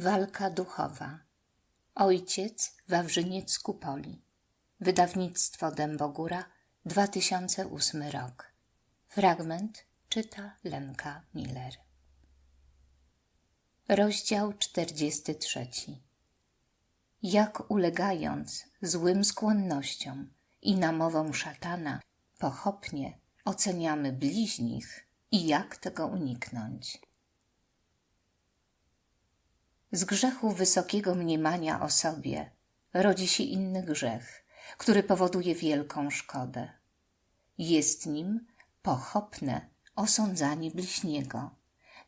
Walka duchowa. Ojciec Wawrzyniec Kupoli. Wydawnictwo Dębogóra, 2008 rok. Fragment czyta Lenka Miller. Rozdział 43. Jak ulegając złym skłonnościom i namowom szatana, pochopnie oceniamy bliźnich i jak tego uniknąć. Z grzechu wysokiego mniemania o sobie rodzi się inny grzech, który powoduje wielką szkodę. Jest nim pochopne osądzanie bliźniego,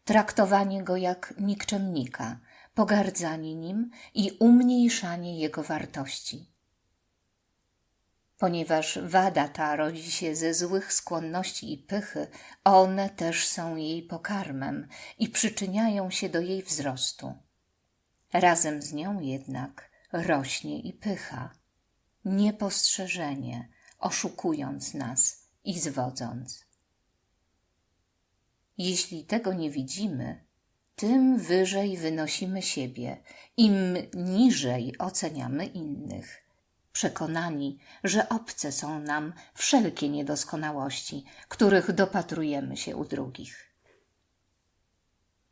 traktowanie go jak nikczemnika, pogardzanie nim i umniejszanie jego wartości. Ponieważ wada ta rodzi się ze złych skłonności i pychy, one też są jej pokarmem i przyczyniają się do jej wzrostu. Razem z nią jednak rośnie i pycha, niepostrzeżenie, oszukując nas i zwodząc. Jeśli tego nie widzimy, tym wyżej wynosimy siebie, im niżej oceniamy innych, przekonani, że obce są nam wszelkie niedoskonałości, których dopatrujemy się u drugich.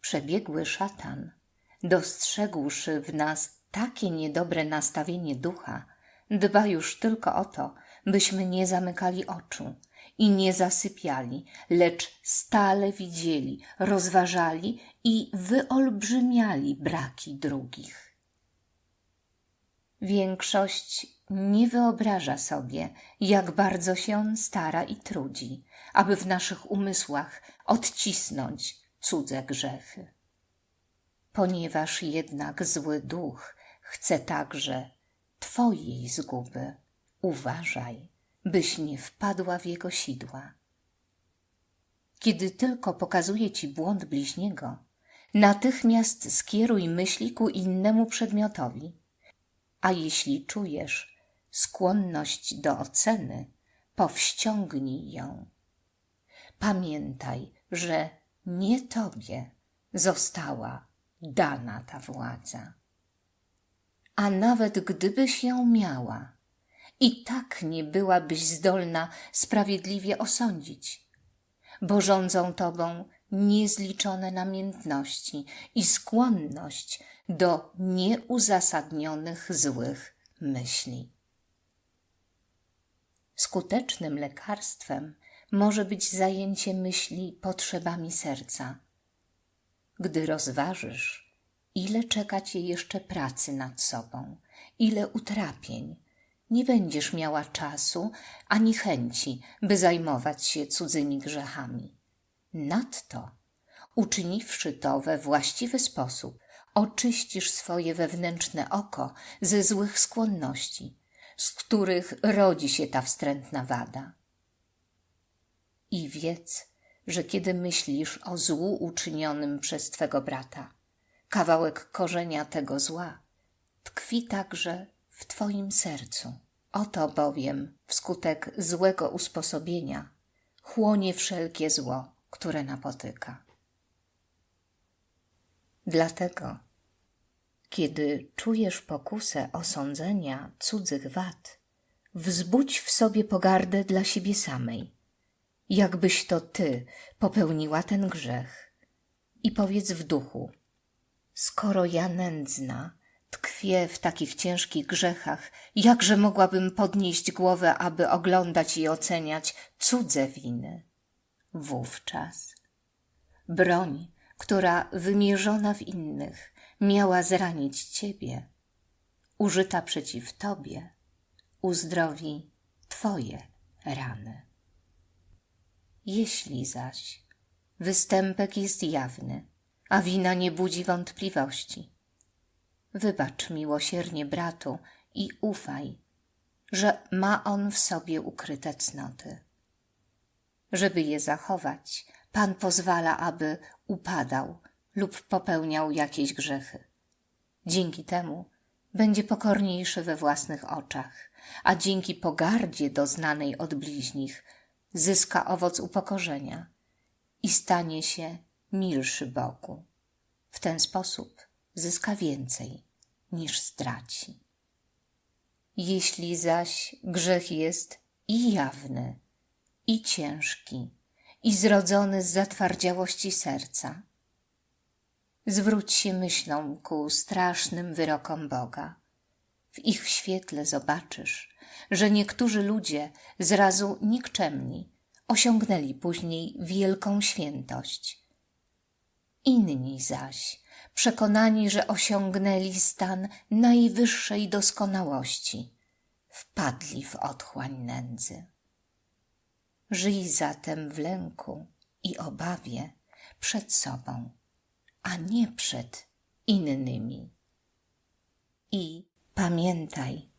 Przebiegły szatan dostrzegłszy w nas takie niedobre nastawienie ducha, dba już tylko o to, byśmy nie zamykali oczu i nie zasypiali, lecz stale widzieli, rozważali i wyolbrzymiali braki drugich. Większość nie wyobraża sobie, jak bardzo się on stara i trudzi, aby w naszych umysłach odcisnąć cudze grzechy ponieważ jednak zły duch chce także Twojej zguby. Uważaj, byś nie wpadła w jego sidła. Kiedy tylko pokazuje ci błąd bliźniego, natychmiast skieruj myśli ku innemu przedmiotowi, a jeśli czujesz skłonność do oceny, powściągnij ją. Pamiętaj, że nie tobie została dana ta władza. A nawet gdybyś ją miała, i tak nie byłabyś zdolna sprawiedliwie osądzić, bo rządzą tobą niezliczone namiętności i skłonność do nieuzasadnionych złych myśli. Skutecznym lekarstwem może być zajęcie myśli potrzebami serca gdy rozważysz, ile czeka cię jeszcze pracy nad sobą, ile utrapień, nie będziesz miała czasu ani chęci, by zajmować się cudzymi grzechami. Nadto, uczyniwszy to we właściwy sposób, oczyścisz swoje wewnętrzne oko ze złych skłonności, z których rodzi się ta wstrętna wada. I wiedz, że kiedy myślisz o złu uczynionym przez Twego brata, kawałek korzenia tego zła tkwi także w Twoim sercu. Oto bowiem wskutek złego usposobienia chłonie wszelkie zło, które napotyka. Dlatego, kiedy czujesz pokusę osądzenia cudzych wad, wzbudź w sobie pogardę dla siebie samej jakbyś to ty popełniła ten grzech. I powiedz w duchu, skoro ja nędzna tkwię w takich ciężkich grzechach, jakże mogłabym podnieść głowę, aby oglądać i oceniać cudze winy? Wówczas broń, która wymierzona w innych miała zranić ciebie, użyta przeciw tobie, uzdrowi twoje rany. Jeśli zaś występek jest jawny, a wina nie budzi wątpliwości, wybacz miłosiernie bratu i ufaj, że ma on w sobie ukryte cnoty. Żeby je zachować, Pan pozwala, aby upadał lub popełniał jakieś grzechy. Dzięki temu będzie pokorniejszy we własnych oczach, a dzięki pogardzie doznanej od bliźnich zyska owoc upokorzenia i stanie się milszy Bogu. W ten sposób zyska więcej niż straci. Jeśli zaś grzech jest i jawny, i ciężki, i zrodzony z zatwardziałości serca, zwróć się myślą ku strasznym wyrokom Boga. W ich świetle zobaczysz, że niektórzy ludzie zrazu nikczemni osiągnęli później wielką świętość. Inni zaś, przekonani, że osiągnęli stan najwyższej doskonałości, wpadli w otchłań nędzy. Żyj zatem w lęku i obawie przed sobą, a nie przed innymi. I pamiętaj,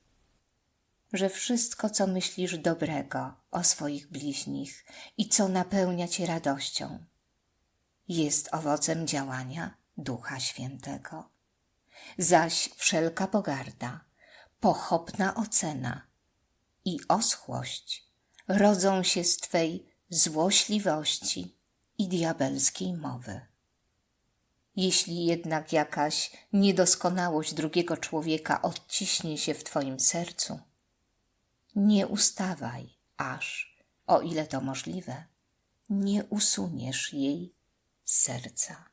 że wszystko, co myślisz dobrego o swoich bliźnich i co napełnia cię radością, jest owocem działania Ducha Świętego. Zaś wszelka pogarda, pochopna ocena i oschłość rodzą się z Twej złośliwości i diabelskiej mowy. Jeśli jednak jakaś niedoskonałość drugiego człowieka odciśnie się w Twoim sercu, nie ustawaj, aż, o ile to możliwe, nie usuniesz jej serca.